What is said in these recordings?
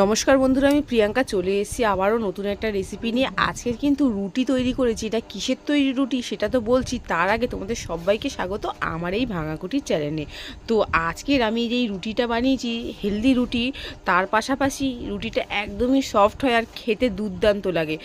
নমস্কার বন্ধুরা, আমি প্রিয়াঙ্কা চলে এসেছি আবারও নতুন একটা রেসিপি নিয়ে। আজকের কিন্তু রুটি তৈরি করেছি, এটা কিসের তৈরি রুটি সেটা তো বলছি, তার আগে তোমাদের সবাইকে স্বাগত আমার এই ভাঙাকুটির চ্যানেলে তো আজকের আমি যেই রুটিটা বানিয়েছি হেলদি রুটি, তার পাশাপাশি রুটিটা একদমই সফট হয় আর খেতে দুর্দান্ত লাগে।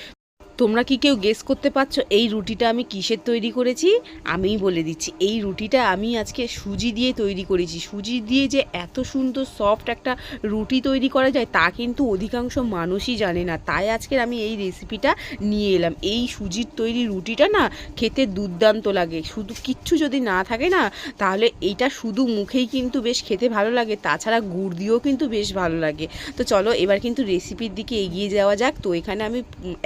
তোমরা কি কেউ গেস করতে পারছ এই রুটিটা আমি কিসের তৈরি করেছি? আমিই বলে দিচ্ছি। এই রুটিটা আমি আজকে সুজি দিয়ে তৈরি করেছি। সুজি দিয়ে যে এত সুন্দর সফট একটা রুটি তৈরি করা যায় তা কিন্তু অধিকাংশ মানুষই জানে না। তাই আজকের আমি এই রেসিপিটা নিয়ে এলাম। এই সুজির তৈরি রুটিটা না খেতে দুর্দান্ত লাগে। শুধু কিচ্ছু যদি না থাকে না, তাহলে এইটা শুধু মুখেই কিন্তু বেশ খেতে ভালো লাগে, তাছাড়া গুড় দিয়েও কিন্তু বেশ ভালো লাগে। তো চলো এবার কিন্তু রেসিপির দিকে এগিয়ে যাওয়া যাক। তো এখানে আমি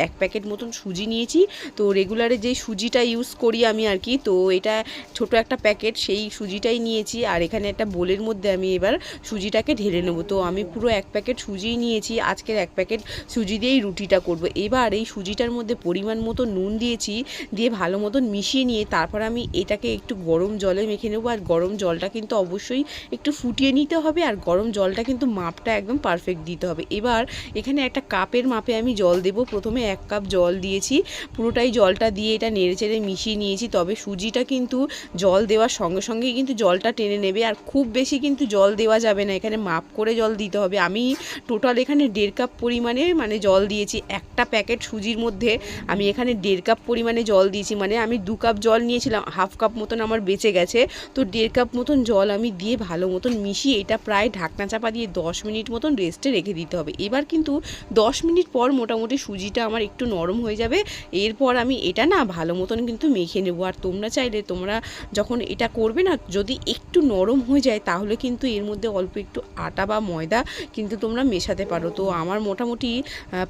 এক প্যাকেট মতন সুজি নিয়েছি। তো রেগুলারে যেই সুজিটা ইউজ করি আমি আর কি, তো এটা ছোট একটা প্যাকেট সেই সুজিটাই নিয়েছি। আর এখানে একটা বোলের মধ্যে আমি এবার সুজিটাকে ঢেলে নেব। তো আমি পুরো এক প্যাকেট সুজিই নিয়েছি, আজকের এক প্যাকেট সুজি দিয়েই রুটিটা করব। এবার এই সুজিটার মধ্যে পরিমাণ মতো নুন দিয়েছি, দিয়ে ভালো মতন মিশিয়ে নিয়ে তারপর আমি এটাকে একটু গরম জলে মেখে নেব। আর গরম জলটা কিন্তু অবশ্যই একটু ফুটিয়ে নিতে হবে, আর গরম জলটা কিন্তু মাপটা একদম পারফেক্ট দিতে হবে। এবার এখানে একটা কাপের মাপে আমি জল দেব। প্রথমে এক কাপ জল দিয়েছি। পুরোটাই জলটা দিয়ে এটা নেড়ে চেড়ে মিশিয়ে নিয়েছি। তবে সুজিটা কিন্তু জল দেওয়ার সঙ্গে সঙ্গে কিন্তু জলটা টেনে নেবে। আর খুব বেশি কিন্তু জল দেওয়া যাবে না। এখানে মাপ করে জল দিতে হবে। আমি টোটাল এখানে দেড় কাপ পরিমাণে মানে জল দিয়েছি। একটা প্যাকেট সুজির মধ্যে আমি এখানে দেড় কাপ পরিমাণে জল দিয়েছি। মানে আমি দু কাপ জল নিয়েছিলাম। হাফ কাপ মতন আমার বেঁচে গেছে। তো দেড় কাপ মতন জল আমি দিয়ে ভালো মতন মিশিয়ে এটা প্রায় ঢাকনা চাপা দিয়ে দশ মিনিট মতন রেস্টে রেখে দিতে হবে। এবার কিন্তু দশ মিনিট পর মোটামুটি সুজিটা আমার একটু নরম হয়ে যাবে। এরপর আমি এটা না ভালো মতন কিন্তু মেখে নেব। আর তোমরা চাইলে, তোমরা যখন এটা করবে না, যদি একটু নরম হয়ে যায়, তাহলে কিন্তু এর মধ্যে অল্প একটু আটা বা ময়দা কিন্তু তোমরা মেশাতে পারো। তো আমার মোটামুটি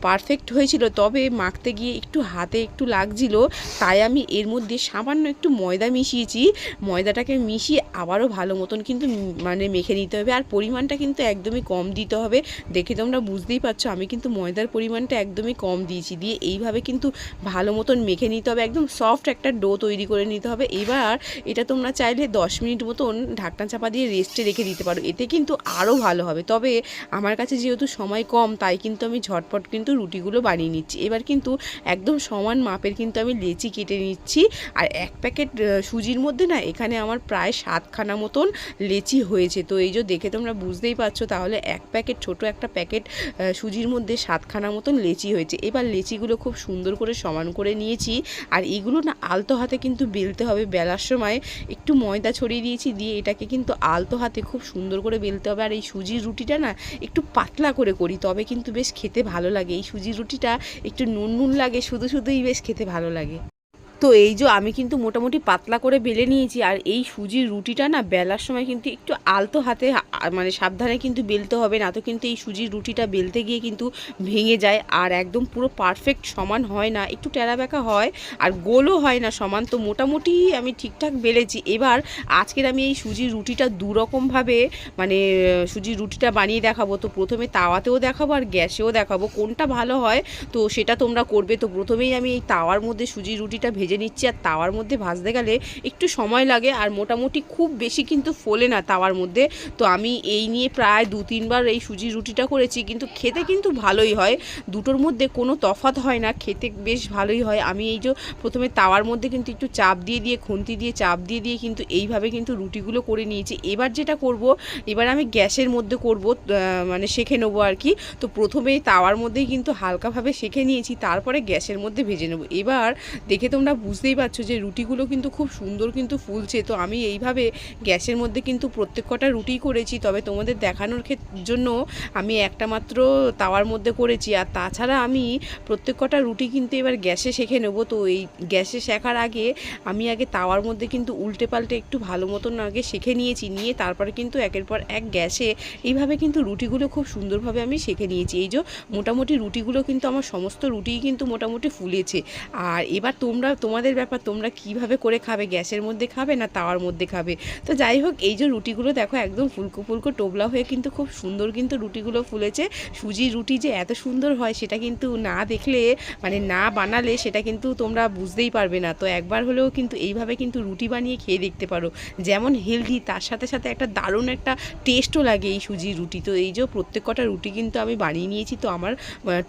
পারফেক্ট হয়েছিল। তবে মাখতে গিয়ে একটু হাতে একটু লাগছিল, তাই আমি এর মধ্যে সামান্য একটু ময়দা মিশিয়েছি। ময়দাটাকে মিশিয়ে আবারও ভালো মতন কিন্তু মানে মেখে নিতে হবে। আর পরিমাণটা কিন্তু একদমই কম দিতে হবে। দেখে তোমরা বুঝতেই পারছ, আমি কিন্তু ময়দার পরিমাণটা একদমই কম দিয়েছি। দিয়ে এইভাবে কিন্তু ভালো মতন মেখে নিতে হবে। একদম সফট একটা ডো তৈরি করে নিতে হবে। এবার এটা তোমরা চাইলে দশ মিনিট মতন ঢাকনা চাপা দিয়ে রেস্টে রেখে দিতে পারো। এতে কিন্তু আরও ভালো হবে। তবে আমার কাছে যেহেতু সময় কম, তাই কিন্তু আমি ঝটপট কিন্তু রুটিগুলো বানিয়ে নিচ্ছি। এবার কিন্তু একদম সমান মাপের কিন্তু আমি লেচি কেটে নিচ্ছি। আর এক প্যাকেট সুজির মধ্যে না এখানে আমার প্রায় সাতখানা মতন লেচি হয়েছে। তো এই যে দেখে তোমরা বুঝতেই পারছ, তাহলে এক প্যাকেট, ছোট একটা প্যাকেট সুজির মধ্যে সাতখানা মতন লেচি হয়েছে। এবার লেচিগুলো খুব সুন্দর করে সমান করে নিয়েছি। আর এগুলো না আলতো হাতে কিন্তু বেলতে হবে। বেলার সময় একটু ময়দা ছড়িয়ে দিয়েছি, দিয়ে এটাকে কিন্তু আলতো হাতে খুব সুন্দর করে বেলতে হবে। আর এই সুজির রুটিটা না একটু পাতলা করে করি, তবে কিন্তু বেশ খেতে ভালো লাগে। এই সুজির রুটিটা একটু নুন নুন লাগে, শুধু শুধুই বেশ খেতে ভালো লাগে। তো এই যে আমি কিন্তু মোটামুটি পাতলা করে বেলে নিয়েছি, আর এই সুজির রুটিটা না বেলার সময় কিন্তু একটু আলতো হাতে মানে সাবধানে কিন্তু বেলতে হবে, না তো কিন্তু এই সুজির রুটিটা বেলতে গিয়ে কিন্তু ভেঙে যায়, আর একদম পুরো পারফেক্ট সমান হয় না, একটু টেরা বেঁকা হয়, আর গোলও হয় না সমান, তো মোটামুটি আমি ঠিকঠাক বেলেছি। এবার আজকের আমি এই সুজির রুটিটা দুরকমভাবে মানে সুজির রুটিটা বানিয়ে দেখাবো, তো প্রথমে তাওয়াতেও দেখাবো, আর গ্যাসেও দেখাবো কোনটা ভালো হয়, তো সেটা তোমরা করবে, তো প্রথমেই আমি এই তাওয়ার মধ্যে সুজির রুটিটা ভেজে নিচ্ছি আর তাওয়ার মধ্যে ভাজতে গেলে একটু সময় লাগে আর মোটামুটি খুব বেশি কিন্তু ফোলে না তাওয়ার মধ্যে। তো আমি এই নিয়ে প্রায় দু তিনবার এই সুজির রুটিটা করেছি কিন্তু খেতে কিন্তু ভালোই হয়। দুটোর মধ্যে কোনো তফাৎ হয় না, খেতে বেশ ভালোই হয়। আমি এই যে প্রথমে তাওয়ার মধ্যে কিন্তু একটু চাপ দিয়ে দিয়ে, খুন্তি দিয়ে চাপ দিয়ে দিয়ে কিন্তু এইভাবে কিন্তু রুটিগুলো করে নিয়েছি। এবার যেটা করব, এবার আমি গ্যাসের মধ্যে করব মানে সেঁকে নেব আর কি। তো প্রথমেই তাওয়ার মধ্যেই কিন্তু হালকাভাবে সেঁকে নিয়েছি, তারপরে গ্যাসের মধ্যে ভেজে নেব। এবার দেখে তোমরা বুঝতেই পারছ যে রুটিগুলো কিন্তু খুব সুন্দর কিন্তু ফুলছে। তো আমি এইভাবে গ্যাসের মধ্যে কিন্তু প্রত্যেক কটা রুটি করেছি, তবে তোমাদের দেখানোর জন্য আমি একটা মাত্র তাওয়ার মধ্যে করেছি। আর তাছাড়া আমি প্রত্যেক কটা রুটি কিন্তু এবার গ্যাসে সেঁকে নেব। তো এই গ্যাসে শেখার আগে আমি আগে তাওয়ার মধ্যে কিন্তু উল্টে পাল্টে একটু ভালো মতন আগে সেঁকে নিয়েছি, নিয়ে তারপরে কিন্তু একের পর এক গ্যাসে এইভাবে কিন্তু রুটিগুলো খুব সুন্দরভাবে আমি সেঁকে নিয়েছি। এই যে মোটামুটি রুটিগুলো কিন্তু আমার সমস্ত রুটিই কিন্তু মোটামুটি ফুলেছে। আর এবার তোমরা তোমাদের ব্যাপার, তোমরা কীভাবে করে খাবে? গ্যাসের মধ্যে খাবে না তাওয়ার মধ্যে খাবে? তো যাই হোক, এই যে রুটিগুলো দেখো, একদম ফুলকো ফুলকো টোবলা হয়ে কিন্তু খুব সুন্দর কিন্তু রুটিগুলো ফুলেছে। সুজির রুটি যে এত সুন্দর হয়, সেটা কিন্তু না দেখলে মানে না বানালে, সেটা কিন্তু তোমরা বুঝতেই পারবে না। তো একবার হলেও কিন্তু এইভাবে কিন্তু রুটি বানিয়ে খেয়ে দেখতে পারো। যেমন হেলদি, তার সাথে সাথে একটা দারুণ একটা টেস্টও লাগে এই সুজির রুটি। তো এই যে প্রত্যেক কটা রুটি কিন্তু আমি বানিয়ে নিয়েছি, তো আমার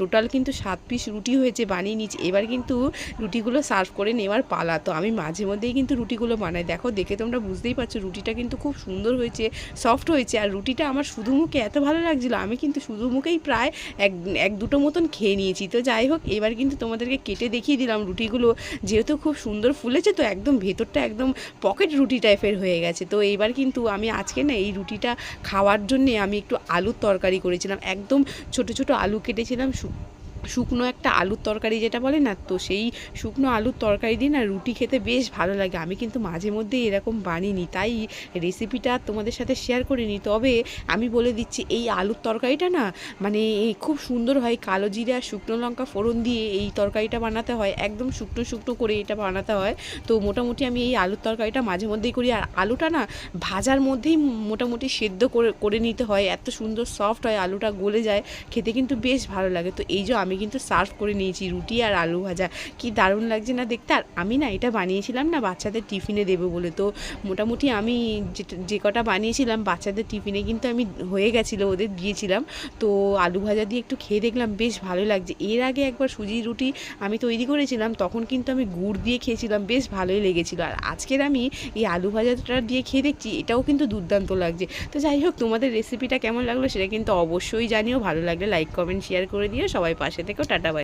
টোটাল কিন্তু সাত পিস রুটি হয়েছে বানিয়ে নিয়েছি। এবার কিন্তু রুটিগুলো সার্ভ করে নেওয়ার পালা। তো আমি মাঝে মধ্যেই কিন্তু রুটিগুলো বানাই। দেখো, দেখে তোমরা বুঝতেই পারছ, রুটিটা কিন্তু খুব সুন্দর হয়েছে সফট হয়েছে। আর রুটিটা আমার শুধু মুখে এত ভালো লাগছিল, আমি কিন্তু শুধু মুখেই প্রায় এক এক দুটো মতন খেয়ে নিয়েছি। তো যাই হোক, এবার কিন্তু তোমাদেরকে কেটে দেখিয়ে দিলাম রুটিগুলো। যেহেতু খুব সুন্দর ফুলেছে, তো একদম ভেতরটা একদম পকেট রুটি টাইপের হয়ে গেছে। তো এইবার কিন্তু আমি আজকে না, এই রুটিটা খাওয়ার জন্যে আমি একটু আলুর তরকারি করেছিলাম। একদম ছোট ছোট আলু কেটেছিলাম শুকনো একটা আলুর তরকারি যেটা বলে না, তো সেই শুকনো আলুর তরকারি দিয়ে না রুটি খেতে বেশ ভালো লাগে। আমি কিন্তু মাঝে মধ্যে এরকম বানিনি তাই রেসিপিটা তোমাদের সাথে শেয়ার করিনি তবে আমি বলে দিচ্ছি, এই আলুর তরকারিটা না মানে খুব সুন্দর হয়। কালো জিরা শুকনো লঙ্কা ফোড়ন দিয়ে এই তরকারিটা বানাতে হয়। একদম শুকনো শুকনো করে এটা বানাতে হয়। তো মোটামুটি আমি এই আলুর তরকারিটা মাঝে মধ্যেই করি। আর আলুটা না ভাজার মধ্যেই মোটামুটি সেদ্ধ করে করে নিতে হয়। এত সুন্দর সফট হয়, আলুটা গলে যায়। খেতে কিন্তু বেশ ভালো লাগে। তো এই যে আমি কিন্তু সার্ভ করে নিয়েছি, রুটি আর আলু ভাজা। কি দারুণ লাগছে না দেখতে? আর আমি না এটা বানিয়েছিলাম না বাচ্চাদের টিফিনে দেবো বলে। তো মোটামুটি আমি যে কটা বানিয়েছিলাম বাচ্চাদের টিফিনে কিন্তু আমি হয়ে গেছিল, ওদের দিয়েছিলাম। তো আলু ভাজা দিয়ে একটু খেয়ে দেখলাম, বেশ ভালো লাগছে। এর আগে একবার সুজি রুটি আমি তৈরি করেছিলাম, তখন কিন্তু আমি গুড় দিয়ে খেয়েছিলাম, বেশ ভালোই লেগেছিলো। আর আজকের আমি এই আলু ভাজাটা দিয়ে খেয়ে দেখছি, এটাও কিন্তু দুর্দান্ত লাগছে। তো যাই হোক, তোমাদের রেসিপিটা কেমন লাগল সেটা কিন্তু অবশ্যই জানিও, ভালো লাগলে লাইক কমেন্ট শেয়ার করে দিও, সবাই পাশে देखो टाटा बाय।